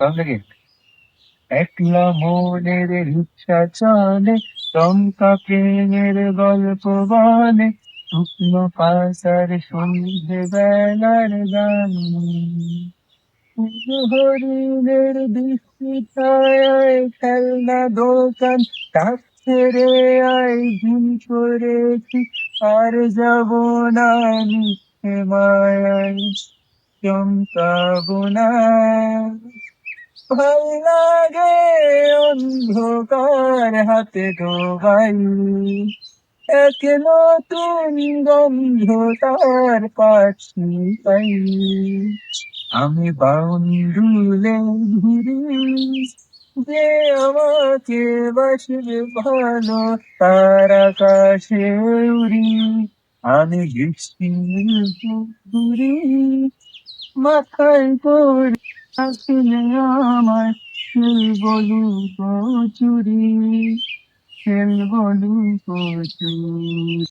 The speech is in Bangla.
লাগে একলা মনের ইচ্ছা চলে চমকা প্রেমের গল্প বলে শুকনো পাশার সন্ধে বেলার গান। হরিণের বৃষ্টি ছায় খেলনা দোকান তাক ছেড়ে আয় ভুল করেছি, আর যাব না মিথ্যে মায়ায়, চমকাবো না। ভালো লাগে অন্ধকার হাতে ডোবাই এক নতুন গন্ধ তার পাচ্ছি পাই আমি বাউন্ডুলে ঘুরি যে আমাকে বাসবে ভালো, তার আকাশে উড়ি। আমি বৃষ্টির ঘুরি মাথায় পড়ে আসলে আমার সেই বলু কচুরি সেই বলু কচুরি